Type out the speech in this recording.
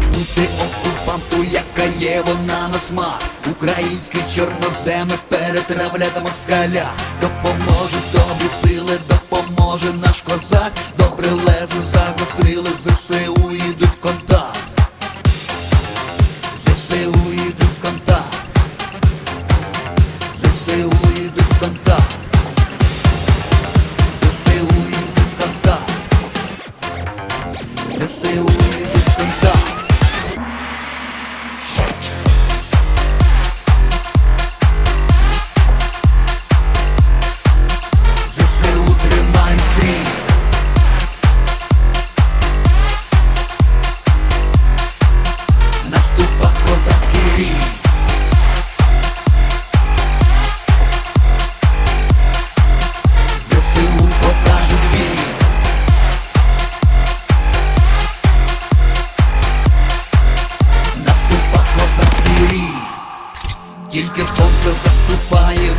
забути окупанту, яка є вона на смак. Український чорноземи перетравлять москаля. Допоможуть тобі сили, допоможе наш козак. Добре лезо загострили, ЗСУ йдуть в контакт. ЗСУ йдуть в контакт. ЗСУ йдуть в контакт. ЗСУ йдуть в контакт. ЗСУ тільки сонце заступає,